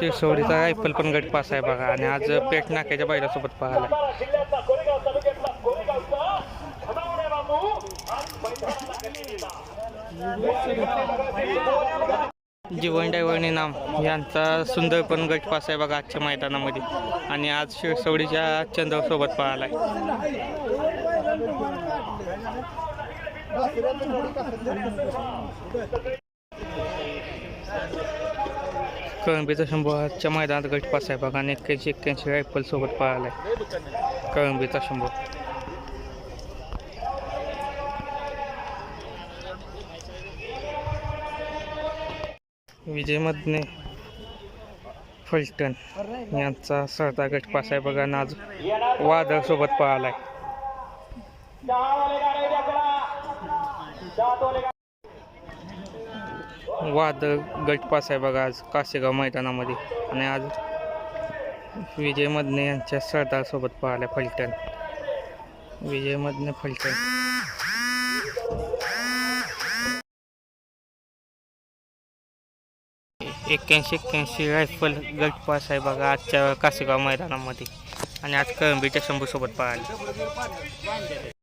शिरसवडीचा rifle पण गट pass आहे बघा. आणि आज पेट नाक्याच्या बैलासोबत पाहिला जिल्ह्याचा जीवन डायवणी नाम यांचा सुंदर पण गट पास आहे बघा आजच्या मैदानामध्ये. आणि आज शिरसवडीच्या चंद्रसोबत पाहिला कळंबीचा शंभू आजच्या मैदानात गटपास आहे बघा. आणि एक्क्याऐंशी एक्क्याऐंशी रायफल सोबत आहे कळंबीचा शंभू. विजय मधने फलटण यांचा सरदार गटपास आहे बघा. आज वादळ सोबत वाद वादळ आहे बघा आज कासेगाव मैदानामध्ये. आणि आज विजय मदने यांच्या सरदारसोबत पाहिल्या फलटण. विजय मदने फलटण. एक्क्याऐंशी एक्क्याऐंशी रायफल गट पास आहे बघा आजच्या कासेगाव मैदानामध्ये. आणि आज कळंबीच्या शंभूसोबत पळाले